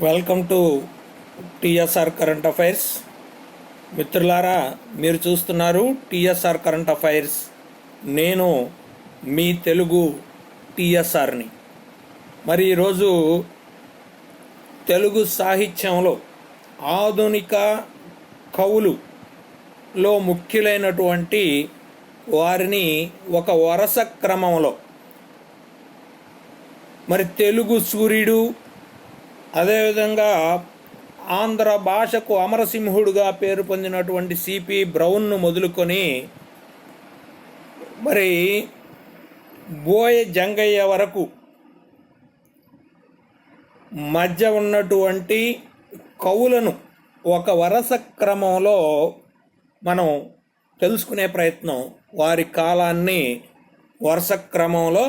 Welcome to TSR current affairs మిత్రులారా మీరు చూస్తున్నారు టిఎస్ఆర్ కరెంట్ అఫైర్స్ నేను మీ తెలుగు టిఎస్ఆర్ని మరి ఈరోజు తెలుగు సాహిత్యంలో ఆధునిక కవులులో ముఖ్యులైనటువంటి వారిని ఒక వరస క్రమంలో మరి తెలుగు సూర్యుడు అదేవిధంగా ఆంధ్ర భాషకు అమరసింహుడుగా పేరు పొందినటువంటి సిపి బ్రౌన్ను మొదలుకొని మరి బోయ జంగయ్య వరకు మధ్య ఉన్నటువంటి కవులను ఒక వరస క్రమంలో మనం తెలుసుకునే ప్రయత్నం. వారి కాలాన్ని వరుస క్రమంలో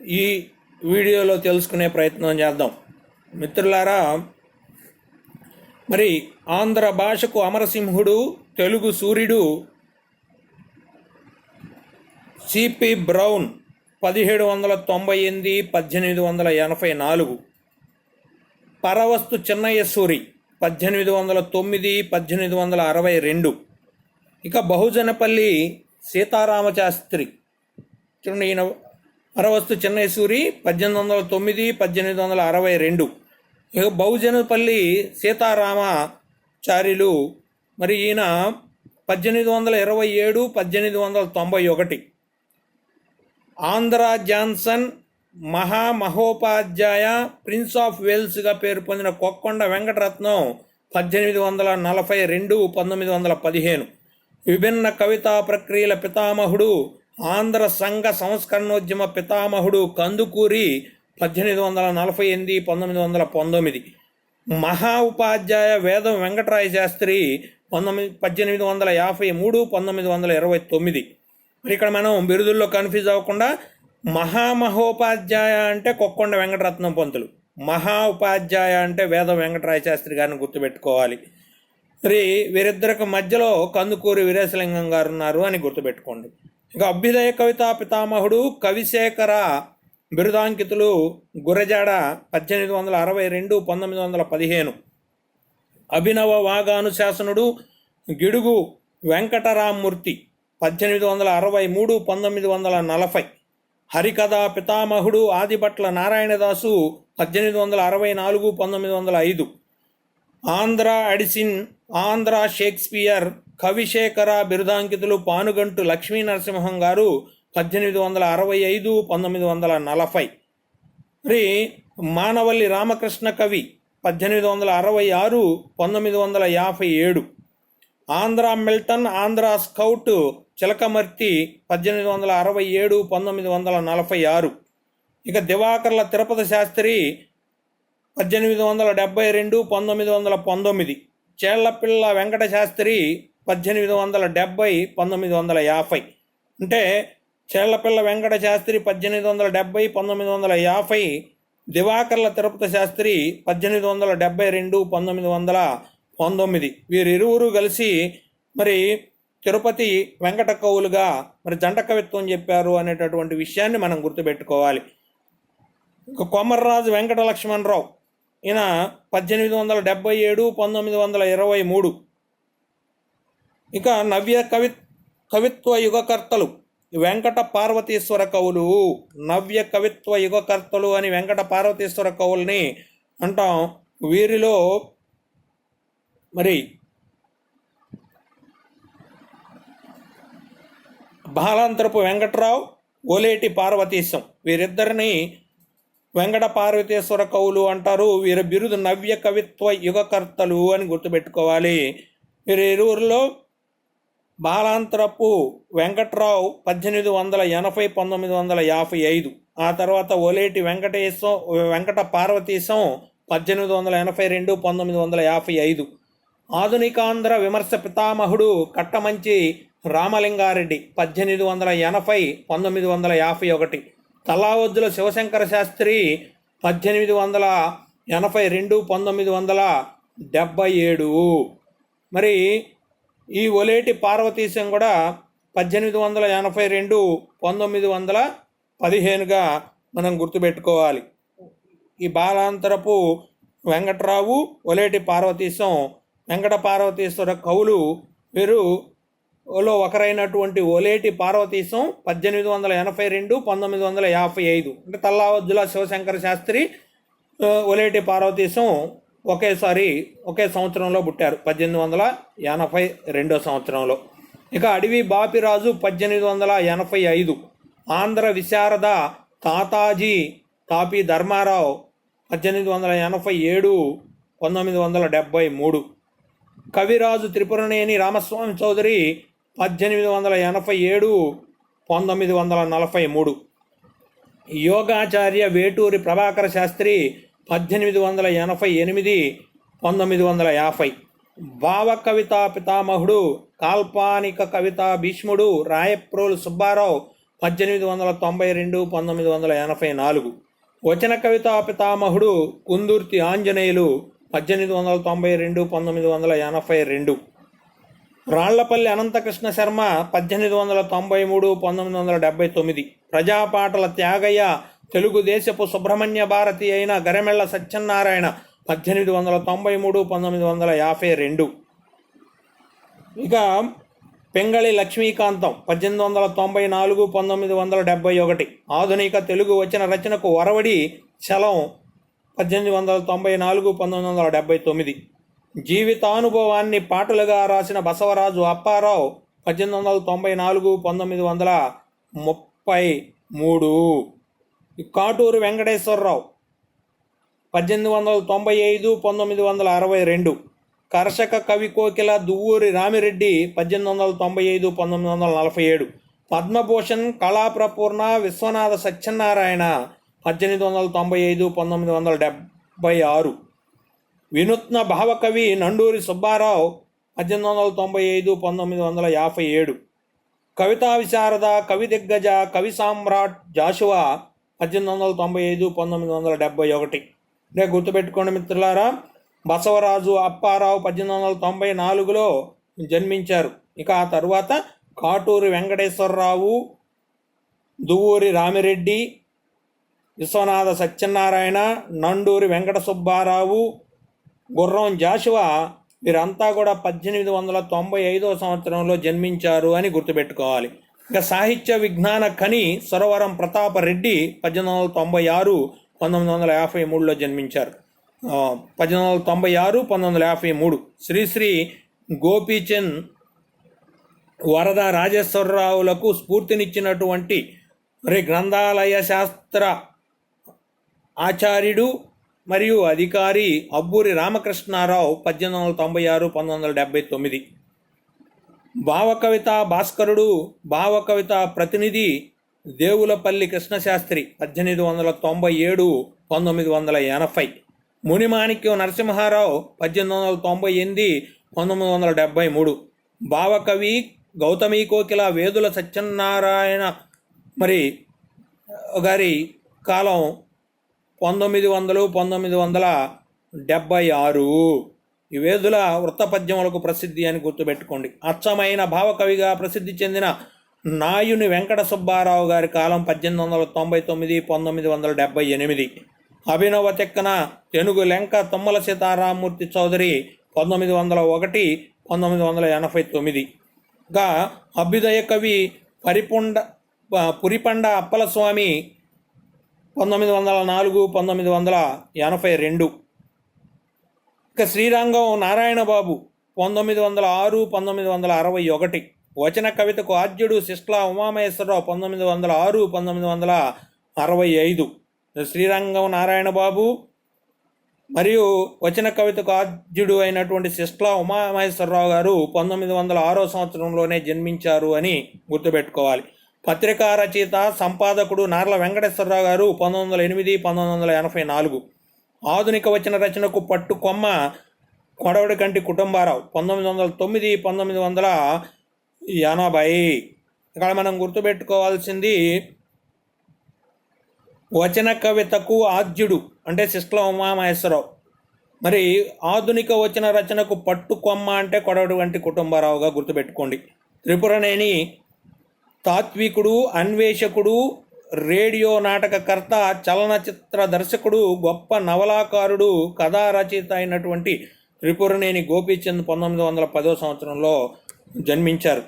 ఈ వీడియోలో తెలుసుకునే ప్రయత్నం చేద్దాం. మిత్రులారా మరి ఆంధ్ర భాషకు అమరసింహుడు తెలుగు సూర్యుడు సిపి బ్రౌన్ పదిహేడు వందల తొంభై ఎనిమిది పద్దెనిమిది వందల ఎనభై నాలుగు. పరవస్తు చిన్నయ్య సూరి పద్దెనిమిది వందల తొమ్మిది పద్దెనిమిది వందల అరవై రెండు. ఇక బహుజనపల్లి సీతారామశాస్త్రి చూడండి ఈయన పరవస్తు చిన్నయ్య సూరి పద్దెనిమిది వందల తొమ్మిది పద్దెనిమిది వందల అరవై రెండు. ఇక బహుజనపల్లి సీతారామాచార్యులు మరి ఈయన పద్దెనిమిది వందల ఇరవై ఏడు పద్దెనిమిది వందల తొంభై ఒకటి. ఆంధ్ర జాన్సన్ మహామహోపాధ్యాయ ప్రిన్స్ ఆఫ్ వేల్స్గా పేరు పొందిన కొక్కొండ వెంకటరత్నం పద్దెనిమిది వందల నలభై రెండు పంతొమ్మిది వందల పదిహేను. విభిన్న కవితా ప్రక్రియల పితామహుడు ఆంధ్ర సంఘ సంస్కరణోద్యమ పితామహుడు కందుకూరి పద్దెనిమిది వందల నలభై ఎనిమిది పంతొమ్మిది వందల పంతొమ్మిది. మహా ఉపాధ్యాయ వేదం వెంకటరాయ శాస్త్రి పంతొమ్మిది పద్దెనిమిది వందల యాభై మూడు పంతొమ్మిది వందల ఇరవై తొమ్మిది. మరి ఇక్కడ మనం బిరుదుల్లో కన్ఫ్యూజ్ అవ్వకుండా మహామహోపాధ్యాయ అంటే కొక్కొండ వెంకటరత్నం పంతులు. మహా ఉపాధ్యాయ అంటే వేదం వెంకటరాయ శాస్త్రి గారిని గుర్తుపెట్టుకోవాలి. మరి వీరిద్దరికి మధ్యలో కందుకూరి వీరేశలింగం గారు ఉన్నారు అని గుర్తుపెట్టుకోండి. ఇక అభ్యుదయ కవితా పితామహుడు కవిశేఖర బిరుదాంకితులు గురజాడ పద్దెనిమిది వందల అరవై రెండు పంతొమ్మిది వందల పదిహేను. అభినవ వాగానుశాసనుడు గిడుగు వెంకటరామూర్తి పద్దెనిమిది వందల అరవై మూడు పంతొమ్మిది వందల నలభై. హరికథా పితామహుడు ఆదిభట్ల నారాయణదాసు పద్దెనిమిది వందల అరవై నాలుగు పంతొమ్మిది వందల ఐదు. ఆంధ్ర అడిసిన్ ఆంధ్ర షేక్స్పియర్ కవిశేఖర బిరుదాంకితులు పానుగంటు లక్ష్మీ నరసింహం గారు పద్దెనిమిది వందల అరవై ఐదు పంతొమ్మిది వందల నలభై. మరి మానవల్లి రామకృష్ణ కవి పద్దెనిమిది వందల అరవై ఆరు పంతొమ్మిది వందల యాభై ఏడు. ఆంధ్ర మిల్టన్ ఆంధ్ర స్కౌట్ చిలకమర్తి పద్దెనిమిది వందల అరవై ఏడు పంతొమ్మిది వందల నలభై ఆరు. ఇక దివాకర్ల తిరుపతి శాస్త్రి పద్దెనిమిది వందల డెబ్బై రెండు పంతొమ్మిది వందల పంతొమ్మిది. చేళ్ళపిల్ల వెంకట శాస్త్రి పద్దెనిమిది వందల డెబ్బై పంతొమ్మిది వందల యాభై. అంటే చేళ్ళపిల్ల వెంకట శాస్త్రి పద్దెనిమిది వందల డెబ్బై పంతొమ్మిది వందల యాభై దివాకర్ల తిరుపతి శాస్త్రి పద్దెనిమిది వందల డెబ్బై రెండు పంతొమ్మిది వందల పంతొమ్మిది. వీరిరువురు కలిసి మరి తిరుపతి వెంకట కవులుగా మరి జంట కవిత్వం చెప్పారు అనేటటువంటి విషయాన్ని మనం గుర్తుపెట్టుకోవాలి. కొమర్రాజు వెంకట లక్ష్మణరావు ఈయన పద్దెనిమిది వందల డెబ్బై ఏడు పంతొమ్మిది వందల ఇరవై మూడు. ఇక నవ్య కవి కవిత్వ యుగకర్తలు వెంకట పార్వతీశ్వర కవులు నవ్య కవిత్వ యుగకర్తలు అని వెంకట పార్వతీశ్వర కవుల్ని అంటాం. వీరిలో మరి బాలాంతరపు వెంకట్రావు ఓలేటి పార్వతీశం. వీరిద్దరిని వెంకట పార్వతీశ్వర కవులు అంటారు. వీరి బిరుదు నవ్య కవిత్వ యుగకర్తలు అని గుర్తుపెట్టుకోవాలి. వీరి ఇరువురిలో బాలాంతరపు వెంకట్రావు పద్దెనిమిది వందల ఎనభై పంతొమ్మిది వందల యాభై ఐదు. ఆ తర్వాత ఒలేటి వెంకటేశం వెంకట పార్వతీశం పద్దెనిమిది వందల ఎనభై రెండు పంతొమ్మిది వందల యాభై ఐదు. ఆధునికాంధ్ర విమర్శ పితామహుడు కట్టమంచి రామలింగారెడ్డి పద్దెనిమిది వందల ఎనభై పంతొమ్మిది వందల యాభై ఒకటి. తలావద్దుల శివశంకర శాస్త్రి పద్దెనిమిది వందల ఎనభై రెండు పంతొమ్మిది వందల డెబ్బై ఏడు. మరి ఈ ఒలేటి పార్వతీశం కూడా పద్దెనిమిది వందల ఎనభై రెండు పంతొమ్మిది వందల పదిహేనుగా మనం గుర్తుపెట్టుకోవాలి. ఈ బాలాంతరపు వెంకట్రావు ఒలేటి పార్వతీశం వెంకట పార్వతీశ్వర కవులు వీరు లో ఒకరైనటువంటి ఒలేటి పార్వతీశం పద్దెనిమిది వందల ఎనభై రెండు పంతొమ్మిది వందల యాభై ఐదు. అంటే తల్లావద్దుల శివశంకర శాస్త్రి ఒలేటి పార్వతీశం ఒకేసారి ఒకే సంవత్సరంలో పుట్టారు. పద్దెనిమిది వందల ఎనభై రెండో సంవత్సరంలో. ఇక అడవి బాపిరాజు పద్దెనిమిది వందల ఎనభై ఐదు. ఆంధ్ర విశారద తాతాజీ తాపి ధర్మారావు పద్దెనిమిది వందల ఎనభై ఏడు పంతొమ్మిది వందల డెబ్భై మూడు. కవిరాజు త్రిపురనేని రామస్వామి చౌదరి పద్దెనిమిది వందల ఎనభై ఏడు పంతొమ్మిది వందల నలభై మూడు. యోగాచార్య వేటూరి ప్రభాకర శాస్త్రి పద్దెనిమిది వందల ఎనభై ఎనిమిది పంతొమ్మిది వందల యాభై. భావ కవితా పితామహుడు కాల్పానిక కవితా భీష్ముడు రాయప్రోలు సుబ్బారావు పద్దెనిమిది వందల తొంభై రెండు పంతొమ్మిది వందల ఎనభై నాలుగు. వచన కవితా పితామహుడు కుందుర్తి ఆంజనేయులు పద్దెనిమిది వందల తొంభై రెండు పంతొమ్మిది వందల ఎనభై రెండు. రాళ్ళపల్లి అనంతకృష్ణ శర్మ పద్దెనిమిది వందల తొంభై మూడు పంతొమ్మిది వందల డెబ్బై తొమ్మిది. ప్రజాపాటల త్యాగయ్య తెలుగుదేశపు సుబ్రహ్మణ్య భారతి అయిన గరెమెళ్ళ సత్యనారాయణ పద్దెనిమిది వందల తొంభై మూడు పంతొమ్మిది వందల యాభై రెండు. ఇక పెంగళి లక్ష్మీకాంతం పద్దెనిమిది వందల తొంభై నాలుగు పంతొమ్మిది వందల డెబ్బై ఒకటి. ఆధునిక తెలుగు వచ్చిన రచనకు వరవడి చలం పద్దెనిమిది వందల తొంభై నాలుగు పంతొమ్మిది వందల డెబ్బై తొమ్మిది. జీవితానుభవాన్ని పాటలుగా రాసిన బసవరాజు అప్పారావు పద్దెనిమిది వందల తొంభై నాలుగు పంతొమ్మిది వందల ముప్పై మూడు. కాటూరు వెంకటేశ్వరరావు పద్దెనిమిది వందల తొంభై ఐదు పంతొమ్మిది వందల అరవై రెండు. కర్షక కవి కోకిల దువ్వూరి రామిరెడ్డి పద్దెనిమిది వందల తొంభై ఐదు పంతొమ్మిది వందల నలభై ఏడు. పద్మభూషణ్ కళాప్రపూర్ణ విశ్వనాథ సత్యనారాయణ పద్దెనిమిది వందల తొంభై ఐదు పంతొమ్మిది వందల డెబ్భై ఆరు. వినూత్న భావకవి నండూరి సుబ్బారావు పద్దెనిమిది వందల తొంభై ఐదు పంతొమ్మిది వందల యాభై ఏడు. కవితా విశారద కవి దిగ్గజ కవి సామ్రాట్ జాషువా పద్దెనిమిది వందల తొంభై ఐదు పంతొమ్మిది వందల డెబ్బై ఒకటి. అంటే గుర్తుపెట్టుకోండి మిత్రులారా బసవరాజు అప్పారావు పద్దెనిమిది వందల తొంభై నాలుగులో జన్మించారు. ఇక ఆ తర్వాత కాటూరి వెంకటేశ్వరరావు దువ్వూరి రామిరెడ్డి విశ్వనాథ సత్యనారాయణ నండూరి వెంకట సుబ్బారావు గుర్రం జాషువా వీరంతా కూడా పద్దెనిమిది వందల తొంభై ఐదో సంవత్సరంలో జన్మించారు అని గుర్తుపెట్టుకోవాలి. ఇక సాహిత్య విజ్ఞాన కని సరోవరం ప్రతాపరెడ్డి పద్దెనిమిది వందల తొంభై ఆరు పంతొమ్మిది వందల యాభై మూడులో జన్మించారు. పద్దెనిమిది వందల తొంభై ఆరు పంతొమ్మిది వందల యాభై మూడు. శ్రీశ్రీ గోపీచంద్ వరద రాజేశ్వరరావులకు స్ఫూర్తినిచ్చినటువంటి మరి గ్రంథాలయ శాస్త్ర ఆచార్యుడు మరియు అధికారి అబ్బూరి రామకృష్ణారావు పద్దెనిమిది వందల తొంభై ఆరు పంతొమ్మిది వందల డెబ్బై తొమ్మిది. భావకవిత భాస్కరుడు భావకవిత ప్రతినిధి దేవులపల్లి కృష్ణశాస్త్రి పద్దెనిమిది వందల తొంభై ఏడు పంతొమ్మిది వందల ఎనభై. మునిమాణిక్యం నరసింహారావు పద్దెనిమిది వందల తొంభై ఎనిమిది పంతొమ్మిది వందల డెబ్బై మూడు. భావకవి గౌతమి కోకిల వేదుల సత్యనారాయణ మరి గారి కాలం పంతొమ్మిది వందలు పంతొమ్మిది వందల డెబ్బై ఆరు. ఈ వేదుల వృత్తపద్యములకు ప్రసిద్ధి అని గుర్తుపెట్టుకోండి. అచ్చమైన భావకవిగా ప్రసిద్ధి చెందిన నాయుని వెంకట సుబ్బారావు గారి కాలం పద్దెనిమిది వందల తొంభై తొమ్మిది పంతొమ్మిది వందల డెబ్బై ఎనిమిది. అభినవ తెక్కన తెనుగు లెంక తుమ్మల సీతారామూర్తి చౌదరి పంతొమ్మిది వందల ఒకటి పంతొమ్మిది వందల ఎనభై తొమ్మిది. గా అభ్యుదయ కవి పరిపుండ పురిపండ అప్పలస్వామి పంతొమ్మిది వందల నాలుగు పంతొమ్మిది వందల ఎనభై రెండు. ఇక శ్రీరంగం నారాయణ బాబు పంతొమ్మిది వందల ఆరు పంతొమ్మిది వందల అరవై ఒకటి. వచన కవితకు ఆద్యుడు శిష్లా ఉమామహేశ్వరరావు పంతొమ్మిది వందల ఆరు పంతొమ్మిది వందల అరవై ఐదు. శ్రీరంగం నారాయణ బాబు మరియు వచన కవితకు ఆద్యుడు అయినటువంటి శిష్లా ఉమామహేశ్వరరావు గారు పంతొమ్మిది వందల ఆరో సంవత్సరంలోనే జన్మించారు అని గుర్తుపెట్టుకోవాలి. పత్రికా రచయిత సంపాదకుడు నార్ల వెంకటేశ్వరరావు గారు పంతొమ్మిది వందల ఎనిమిది పంతొమ్మిది వందల ఎనభై నాలుగు. ఆధునిక వచన రచనకు పట్టు కొమ్మ కొడవడి కంటి కుటుంబారావు. పంతొమ్మిది వందల తొమ్మిది పంతొమ్మిది వందల ఎనభై. ఇక్కడ మనం గుర్తుపెట్టుకోవాల్సింది వచన కవితకు ఆద్యుడు అంటే శిష్ల ఉమామహేశ్వరరావు. మరి ఆధునిక వచన రచనకు పట్టు కొమ్మ అంటే కొడవడి వంటి కుటుంబారావుగా గుర్తుపెట్టుకోండి. త్రిపురనేని తాత్వికుడు అన్వేషకుడు రేడియో నాటకకర్త చలనచిత్ర దర్శకుడు గొప్ప నవలాకారుడు కథా రచయిత అయినటువంటి త్రిపురనేని గోపీచంద్ పంతొమ్మిది వందల పదో సంవత్సరంలో జన్మించారు.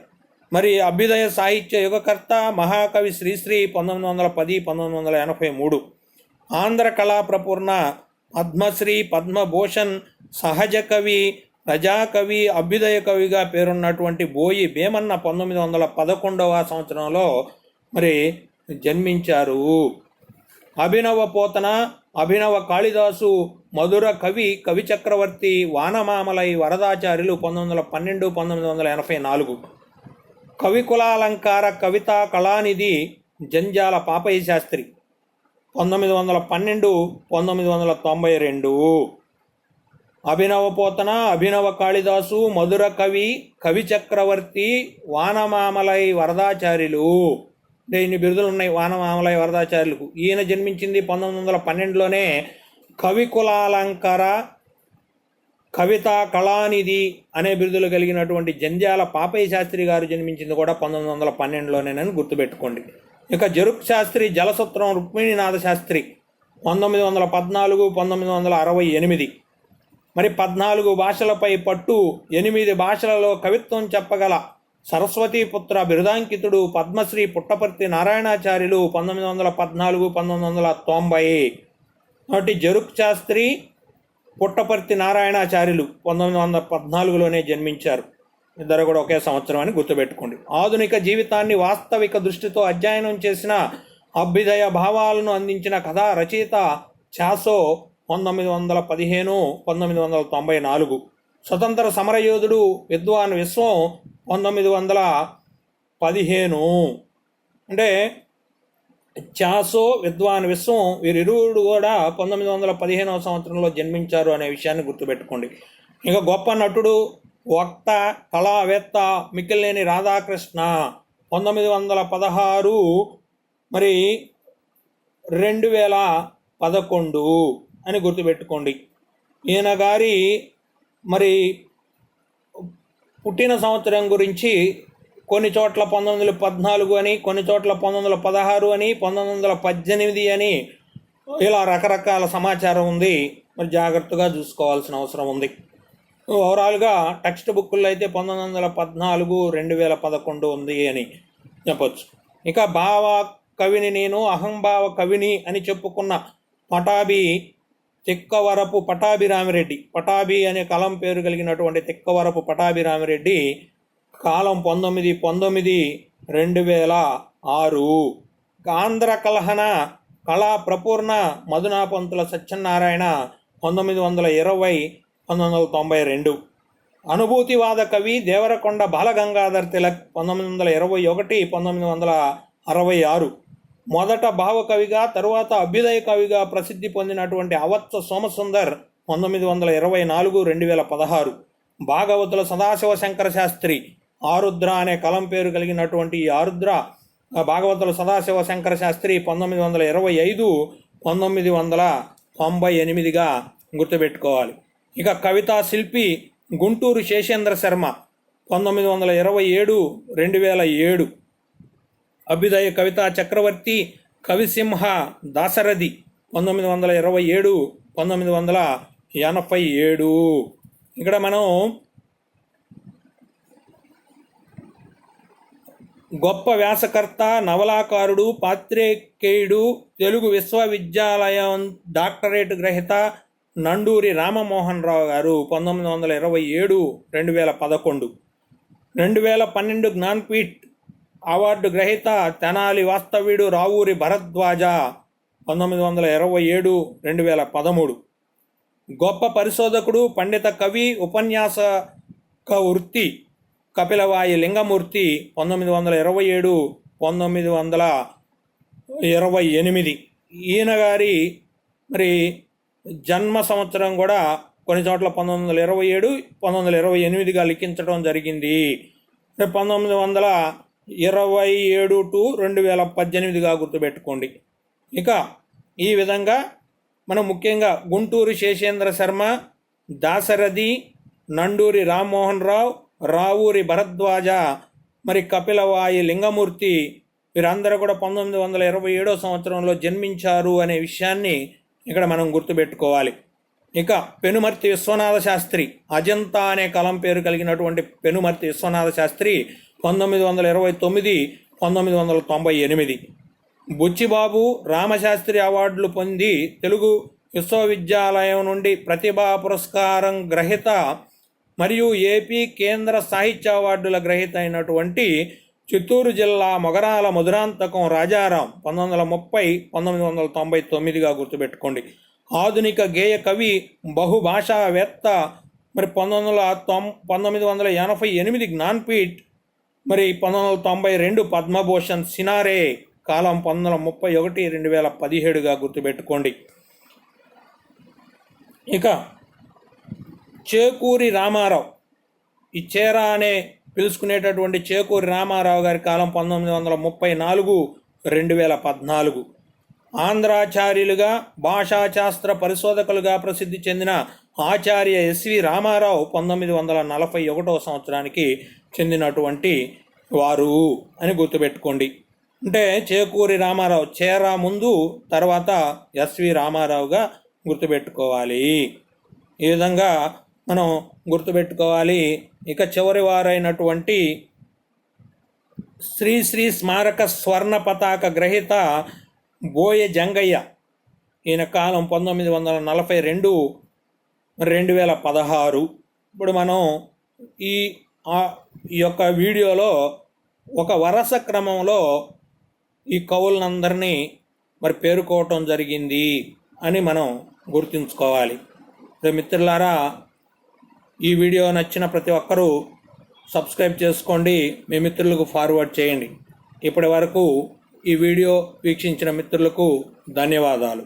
మరి అభ్యుదయ సాహిత్య యుగకర్త మహాకవి శ్రీశ్రీ పంతొమ్మిది వందల పది పంతొమ్మిది వందల ఎనభై మూడు. ఆంధ్ర కళా ప్రపూర్ణ పద్మశ్రీ పద్మభూషణ్ సహజ కవి ప్రజాకవి అభ్యుదయ కవిగా పేరున్నటువంటి బోయి భీమన్న పంతొమ్మిది వందల పదకొండవ సంవత్సరంలో మరి జన్మించారు. అభినవ పోతన అభినవ కాళిదాసు మధుర కవి కవి చక్రవర్తి వానమామలై వరదాచార్యులు పంతొమ్మిది వందల పన్నెండు పంతొమ్మిది వందల ఎనభై నాలుగు. కవికులాలంకార కవితా కళానిధి జంజాల పాపయ్య శాస్త్రి పంతొమ్మిది వందల పన్నెండు పంతొమ్మిది వందల తొంభై రెండు. అభినవ పోతన అభినవ కాళిదాసు మధుర కవి కవి చక్రవర్తి వానమామలై వరదాచార్యులు. ఇన్ని బిరుదులు ఉన్నాయి వానమామలయ వరదాచార్యులకు. ఈయన జన్మించింది పంతొమ్మిది వందల పన్నెండులోనే కవి కులాలంకార కవిత కళానిధి అనే బిరుదులు కలిగినటువంటి జంధ్యాల పాపయ్య శాస్త్రి గారు జన్మించింది కూడా పంతొమ్మిది వందల పన్నెండులోనేనని గుర్తుపెట్టుకోండి. ఇక జరుక్ శాస్త్రి జలసూత్రం రుక్మిణీనాథ శాస్త్రి పంతొమ్మిది వందల పద్నాలుగు పంతొమ్మిది వందల అరవై ఎనిమిది. మరి పద్నాలుగు భాషలపై పట్టు ఎనిమిది భాషలలో కవిత్వం చెప్పగల సరస్వతీపుత్ర బిరుదాంకితుడు పద్మశ్రీ పుట్టపర్తి నారాయణాచార్యులు పంతొమ్మిది వందల పద్నాలుగు పంతొమ్మిది వందల తొంభై. నోటి జరుక్ శాస్త్రి పుట్టపర్తి నారాయణాచార్యులు పంతొమ్మిది వందల పద్నాలుగులోనే జన్మించారు. ఇద్దరు కూడా ఒకే సంవత్సరం అని గుర్తుపెట్టుకోండి. ఆధునిక జీవితాన్ని వాస్తవిక దృష్టితో అధ్యయనం చేసిన అభ్యుదయ భావాలను అందించిన కథా రచయిత చాసో పంతొమ్మిది వందల పదిహేను పంతొమ్మిది వందల తొంభై నాలుగు. స్వతంత్ర సమరయోధుడు విద్వాన్ విశ్వం పంతొమ్మిది వందల పదిహేను. అంటే చాసో విద్వాన్ విశ్వం వీరిరువుడు కూడా పంతొమ్మిది వందల పదిహేనవ సంవత్సరంలో జన్మించారు అనే విషయాన్ని గుర్తుపెట్టుకోండి. ఇంకా గొప్ప నటుడు వక్త కళావేత్త మిక్కిలేని రాధాకృష్ణ పంతొమ్మిది వందల పదహారు మరి రెండు వేల పదకొండు అని గుర్తుపెట్టుకోండి. ఈయన గారి మరి పుట్టిన సంవత్సరం గురించి కొన్ని చోట్ల పంతొమ్మిది వందల పద్నాలుగు అని కొన్ని చోట్ల పంతొమ్మిది వందల పదహారు అని పంతొమ్మిది వందల పద్దెనిమిది అని ఇలా రకరకాల సమాచారం ఉంది. మరి జాగ్రత్తగా చూసుకోవాల్సిన అవసరం ఉంది. ఓవరాల్గా టెక్స్ట్ బుక్కుల్లో అయితే పంతొమ్మిది వందల పద్నాలుగు రెండు వేల పదకొండు ఉంది అని చెప్పచ్చు. ఇక భావ కవిని నేను అహంభావ కవిని అని చెప్పుకున్న పటాభి తిక్కవరపు పటాభిరామిరెడ్డి. పటాభి అనే కలం పేరు కలిగినటువంటి తిక్కవరపు పటాభిరామిరెడ్డి కాలం పంతొమ్మిది పంతొమ్మిది రెండు వేల ఆరు. ఆంధ్ర కలహన కళా ప్రపూర్ణ మధునాపంతుల సత్యనారాయణ పంతొమ్మిది వందల ఇరవై పంతొమ్మిది వందల తొంభై రెండు. అనుభూతివాద కవి దేవరకొండ బాలగంగాధర్ తిలక్ పంతొమ్మిది వందల ఇరవై ఒకటి పంతొమ్మిది వందల అరవై ఆరు. మొదట భావకవిగా తరువాత అభ్యుదయ కవిగా ప్రసిద్ధి పొందినటువంటి అవత్స సోమసుందర్ పంతొమ్మిది వందల ఇరవై నాలుగు రెండు వేల పదహారు. భాగవతుల సదాశివ శంకర శాస్త్రి ఆరుద్ర అనే కలం పేరు కలిగినటువంటి ఈ ఆరుద్ర భాగవతుల సదాశివ శంకర శాస్త్రి పంతొమ్మిది వందల ఇరవై ఐదు పంతొమ్మిది వందల తొంభై ఎనిమిదిగా గుర్తుపెట్టుకోవాలి. ఇక కవితా శిల్పి గుంటూరు శేషేంద్ర శర్మ పంతొమ్మిది వందల ఇరవై ఏడు రెండు వేల ఏడు. అభ్యుదయ కవితా చక్రవర్తి కవిసింహ దాసరథి పంతొమ్మిది వందల ఇరవై ఏడు పంతొమ్మిది వందల ఎనభై ఏడు. ఇక్కడ మనం గొప్ప వ్యాసకర్త నవలాకారుడు పాత్రికేయుడు తెలుగు విశ్వవిద్యాలయం డాక్టరేట్ గ్రహీత నండూరి రామమోహన్ రావు గారు పంతొమ్మిది వందల ఇరవై ఏడు రెండు వేల పదకొండు. రెండు వేల పన్నెండు జ్ఞాన్పీఠ్ అవార్డు గ్రహీత తెనాలి వాస్తవ్యుడు రావూరి భరద్వాజ పంతొమ్మిది వందల ఇరవై ఏడు రెండు వేల పదమూడు. గొప్ప పరిశోధకుడు పండిత కవి ఉపన్యాసక వృత్తి కపిలవాయి లింగమూర్తి పంతొమ్మిది వందల ఇరవై ఏడు పంతొమ్మిది వందల ఇరవై ఎనిమిది. ఈయన గారి మరి జన్మ సంవత్సరం కూడా కొన్ని చోట్ల పంతొమ్మిది వందల ఇరవై ఏడు పంతొమ్మిది వందల ఇరవై ఎనిమిదిగా లిఖించడం జరిగింది. పంతొమ్మిది వందల ఇరవై ఏడు టు రెండు వేల పద్దెనిమిదిగా గుర్తుపెట్టుకోండి. ఇక ఈ విధంగా మనం ముఖ్యంగా గుంటూరు శేషేంద్ర శర్మ దాసరథి నండూరి రామ్మోహన్ రావు రావూరి భరద్వాజ మరి కపిలవాయి లింగమూర్తి వీరందరూ కూడా పంతొమ్మిది వందల ఇరవై ఏడో సంవత్సరంలో జన్మించారు అనే విషయాన్ని ఇక్కడ మనం గుర్తుపెట్టుకోవాలి. ఇక పెనుమర్తి విశ్వనాథ శాస్త్రి అజంతా అనే కలం పేరు కలిగినటువంటి పెనుమర్తి విశ్వనాథ శాస్త్రి పంతొమ్మిది వందల ఇరవై తొమ్మిది పంతొమ్మిది వందల తొంభై ఎనిమిది. బుచ్చిబాబు రామశాస్త్రి అవార్డులు పొంది తెలుగు విశ్వవిద్యాలయం నుండి ప్రతిభా పురస్కారం గ్రహీత మరియు ఏపీ కేంద్ర సాహిత్య అవార్డుల గ్రహీత అయినటువంటి చిత్తూరు జిల్లా మొగరాల మధురాంతకం రాజారాం పంతొమ్మిది వందల ముప్పై పంతొమ్మిది వందల తొంభై తొమ్మిదిగా గుర్తుపెట్టుకోండి. ఆధునిక గేయ కవి బహుభాషావేత్త మరి పంతొమ్మిది వందల తొం పంతొమ్మిది వందల ఎనభై ఎనిమిది జ్ఞాన్పీఠ్ మరి పంతొమ్మిది వందల తొంభై రెండు పద్మభూషణ్ సినారే కాలం పంతొమ్మిది వందల ముప్పై ఒకటి రెండు వేల పదిహేడుగా గుర్తుపెట్టుకోండి. ఇక చేకూరి రామారావు. ఈ చేరా అనే పిలుచుకునేటటువంటి చేకూరి రామారావు గారి కాలం పంతొమ్మిది వందల ముప్పై నాలుగు రెండు వేల పద్నాలుగు. ఆంధ్రాచార్యులుగా భాషాశాస్త్ర పరిశోధకులుగా ప్రసిద్ధి చెందిన ఆచార్య ఎస్వి రామారావు పంతొమ్మిది వందల నలభై ఒకటవ సంవత్సరానికి చెందినటువంటి వారు అని గుర్తుపెట్టుకోండి. అంటే చేకూరి రామారావు చేరా ముందు తర్వాత ఎస్వి రామారావుగా గుర్తుపెట్టుకోవాలి. ఈ విధంగా మనం గుర్తుపెట్టుకోవాలి. ఇక చివరి వారైనటువంటి శ్రీ శ్రీ స్మారక స్వర్ణ పతాక గ్రహీత బోయ జంగయ్య. ఈయన కాలం పంతొమ్మిది వందల నలభై రెండు రెండు వేల పదహారు. ఇప్పుడు మనం ఈ ఆ- ఈ యొక్క వీడియోలో ఒక వరస క్రమంలో ఈ కవులనందరినీ మరి పేరుకోవటం జరిగింది అని మనం గుర్తుంచుకోవాలి. మిత్రులారా ఈ వీడియో నచ్చిన ప్రతి ఒక్కరూ సబ్స్క్రైబ్ చేసుకోండి మీ మిత్రులకు ఫార్వర్డ్ చేయండి. ఇప్పటి వరకు ఈ వీడియో వీక్షించిన మిత్రులకు ధన్యవాదాలు.